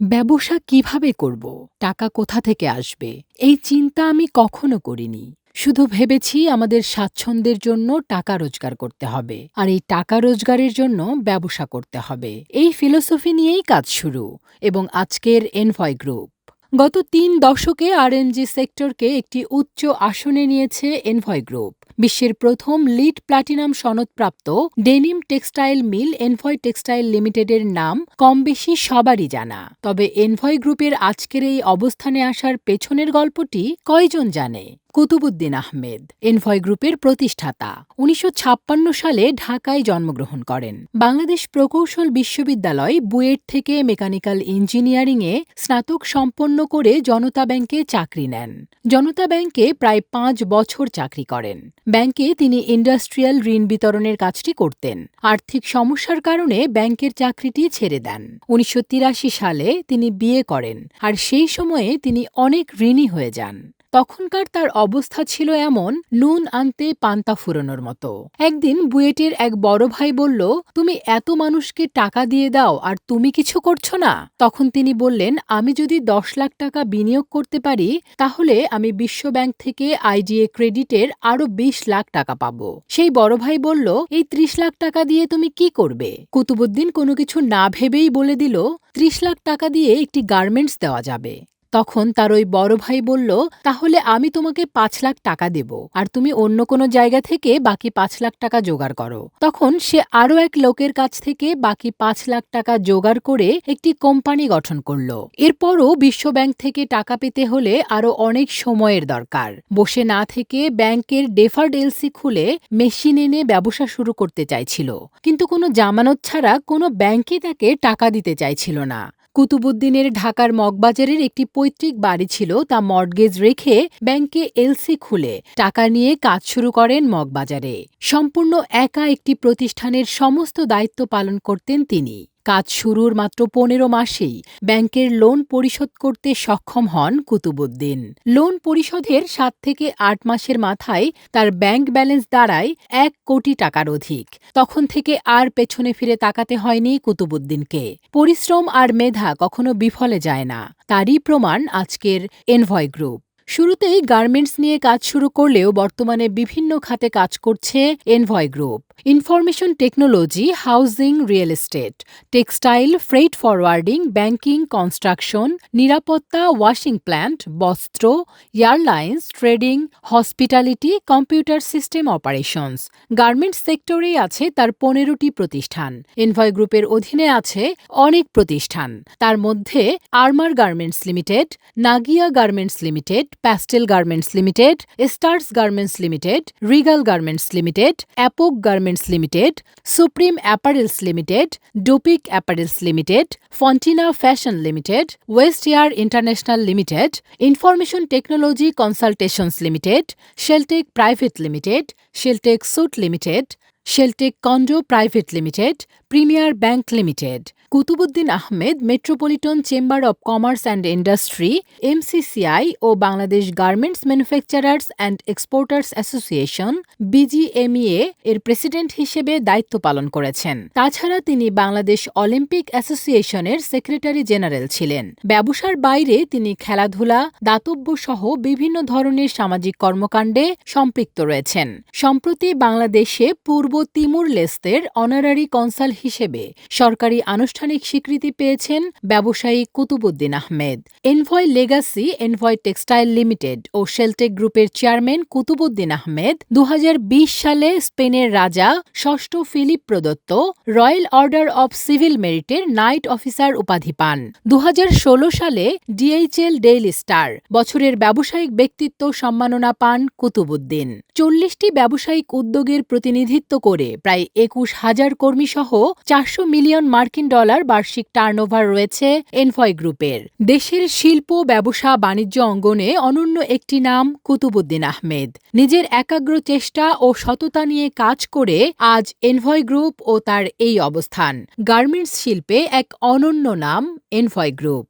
ব্যবসা কীভাবে করব? টাকা কোথা থেকে আসবে? এই চিন্তা আমি কখনো করিনি। শুধু ভেবেছি আমাদের স্বাচ্ছন্দ্যের জন্য টাকা রোজগার করতে হবে আর এই টাকা রোজগারের জন্য ব্যবসা করতে হবে। এই ফিলোসফি নিয়েই কাজ শুরু এবং আজকের এনভয় গ্রুপ গত তিন দশকে আরএনজি সেক্টরকে একটি উচ্চ আসনে নিয়েছে এনভয় গ্রুপ বিশ্বের প্রথম LEED platinum সনদপ্রাপ্ত denim textile mill Envoy textile লিমিটেডের নাম কম বেশি সবারই জানা। তবে এনভয় গ্রুপের আজকের এই অবস্থানে আসার পেছনের গল্পটি কয়জন জানে? কুতুবুদ্দিন আহমেদ, এনভয় গ্রুপের প্রতিষ্ঠাতা। উনিশশো ছাপ্পান্ন সালে ঢাকায় জন্মগ্রহণ করেন। বাংলাদেশ প্রকৌশল বিশ্ববিদ্যালয় বুয়েট থেকে মেকানিক্যাল ইঞ্জিনিয়ারিংয়ে স্নাতক সম্পন্ন করে জনতা ব্যাংকে চাকরি নেন। জনতা ব্যাংকে প্রায় পাঁচ বছর চাকরি করেন। ব্যাংকে তিনি ইন্ডাস্ট্রিয়াল ঋণ বিতরণের কাজটি করতেন। আর্থিক সমস্যার কারণে ব্যাংকের চাকরিটি ছেড়ে দেন। উনিশশো তিরাশি সালে তিনি বিয়ে করেন। আর সেই সময়ে তিনি অনেক ঋণী হয়ে যান। তখনকার তার অবস্থা ছিল এমন, নুন আনতে পান্তা ফুরোনোর মতো। একদিন বুয়েটের এক বড় ভাই বলল, তুমি এত মানুষকে টাকা দিয়ে দাও, আর তুমি কিছু করছ না? তখন তিনি বললেন, আমি যদি দশ লাখ টাকা বিনিয়োগ করতে পারি, তাহলে আমি বিশ্ব ব্যাংক থেকে আইডিএ ক্রেডিটের আরও বিশ লাখ টাকা পাবো। সেই বড় ভাই বলল, এই ত্রিশ লাখ টাকা দিয়ে তুমি কি করবে? কুতুবুদ্দিন কোনো কিছু না ভেবেই বলে দিল, ত্রিশ লাখ টাকা দিয়ে একটি গার্মেন্টস দেওয়া যাবে। তখন তার ওই বড় ভাই বলল, তাহলে আমি তোমাকে পাঁচ লাখ টাকা দেব আর তুমি অন্য কোনো জায়গা থেকে বাকি পাঁচ লাখ টাকা জোগাড় করো। তখন সে আরও এক লোকের কাছ থেকে বাকি পাঁচ লাখ টাকা জোগাড় করে একটি কোম্পানি গঠন করল। এরপরও বিশ্বব্যাংক থেকে টাকা পেতে হলে আরও অনেক সময়ের দরকার। বসে না থেকে ব্যাংকের ডেফার্ড এলসি খুলে মেশিন এনে ব্যবসা শুরু করতে চাইছিল। কিন্তু কোনো জামানত ছাড়া কোনো ব্যাংকই তাকে টাকা দিতে চাইছিল না। কুতুবুদ্দিনের ঢাকার মগবাজারের একটি পৈতৃক বাড়ি ছিল, তা মর্টগেজ রেখে ব্যাংকে এলসি খুলে টাকা নিয়ে কাজ শুরু করেন মগবাজারে। সম্পূর্ণ একা একটি প্রতিষ্ঠানের সমস্ত দায়িত্ব পালন করতেন তিনি। কাজ শুরুর মাত্র পনেরো মাসেই ব্যাংকের লোন পরিশোধ করতে সক্ষম হন কুতুবুদ্দিন লোন পরিশোধের সাত থেকে আট মাসের মাথায় তার ব্যাংক ব্যালেন্স দাঁড়ায় এক কোটি টাকার অধিক। তখন থেকে আর পেছনে ফিরে তাকাতে হয়নি কুতুবুদ্দিনকে পরিশ্রম আর মেধা কখনো বিফলে যায় না। তারই প্রমাণ আজকের এনভয় গ্রুপ। শুরুতেই গার্মেন্টস নিয়ে কাজ শুরু করলেও বর্তমানে বিভিন্ন খাতে কাজ করছে Envoy group. Information technology, housing, real estate. Textile freight forwarding, banking, construction, নিরাপত্তা, ওয়াশিং প্ল্যান্ট, বস্ত্র, airlines, trading, hospitality, computer system operations. Garments সেক্টরেই আছে তার পনেরোটি প্রতিষ্ঠান। এনভয় গ্রুপের অধীনে আছে অনেক প্রতিষ্ঠান। তার মধ্যে Armour garments limited, নাগিয়া garments limited Pastel garments limited Stars garments limited Regal garments limited Epoch garments limited Supreme apparels limited ডোপিক apparels limited Fontina fashion limited West Air international limited information technology consultations limited Sheltech private limited Sheltech suit limited Sheltech condo private limited, premier bank limited, Kutubuddin Ahmed metropolitan chamber of commerce and industry, MCCI O Bangladesh garments manufacturers and exporters association, BGMEA এর president হিসেবে দায়িত্ব পালন করেছেন। তাছাড়া তিনি Bangladesh Olympic অ্যাসোসিয়েশনের secretary general ছিলেন। ব্যবসার বাইরে তিনি খেলাধুলা, দাতব্য সহ বিভিন্ন ধরনের সামাজিক কর্মকাণ্ডে সম্পৃক্ত রয়েছেন। সম্প্রতি বাংলাদেশে পূর্ব তিমুর লেস্তের অনারারি কনসাল হিসেবে সরকারি আনুষ্ঠানিক স্বীকৃতি পেয়েছেন ব্যবসায়ী Kutubuddin Ahmed. Envoy Legacy, Envoy textile limited ও শেলটেক গ্রুপের চেয়ারম্যান কুতুবুদ্দিন আহমেদ দু হাজার বিশ সালে স্পেনের রাজা ষষ্ঠ ফিলিপ প্রদত্ত রয়্যাল অর্ডার অব সিভিল মেরিটের নাইট অফিসার উপাধি পান। দু হাজার ষোলো সালে ডিএইচএল ডেইলি স্টার বছরের ব্যবসায়িক ব্যক্তিত্ব সম্মাননা পান কুতুবুদ্দিন। চল্লিশটি ব্যবসায়িক উদ্যোগের প্রতিনিধিত্ব করে প্রায় একুশ হাজার কর্মী সহ চারশো মিলিয়ন মার্কিন ডলার বার্ষিক টার্নওভার রয়েছে এনফয় গ্রুপের। দেশের শিল্প, ব্যবসা, বাণিজ্য অঙ্গনে অনন্য একটি নাম কুতুবুদ্দিন আহমেদ। নিজের একাগ্র চেষ্টা ও সততা নিয়ে কাজ করে আজ এনভয় গ্রুপ ও তার এই অবস্থান। গার্মেন্টস শিল্পে এক অনন্য নাম এনভয় গ্রুপ।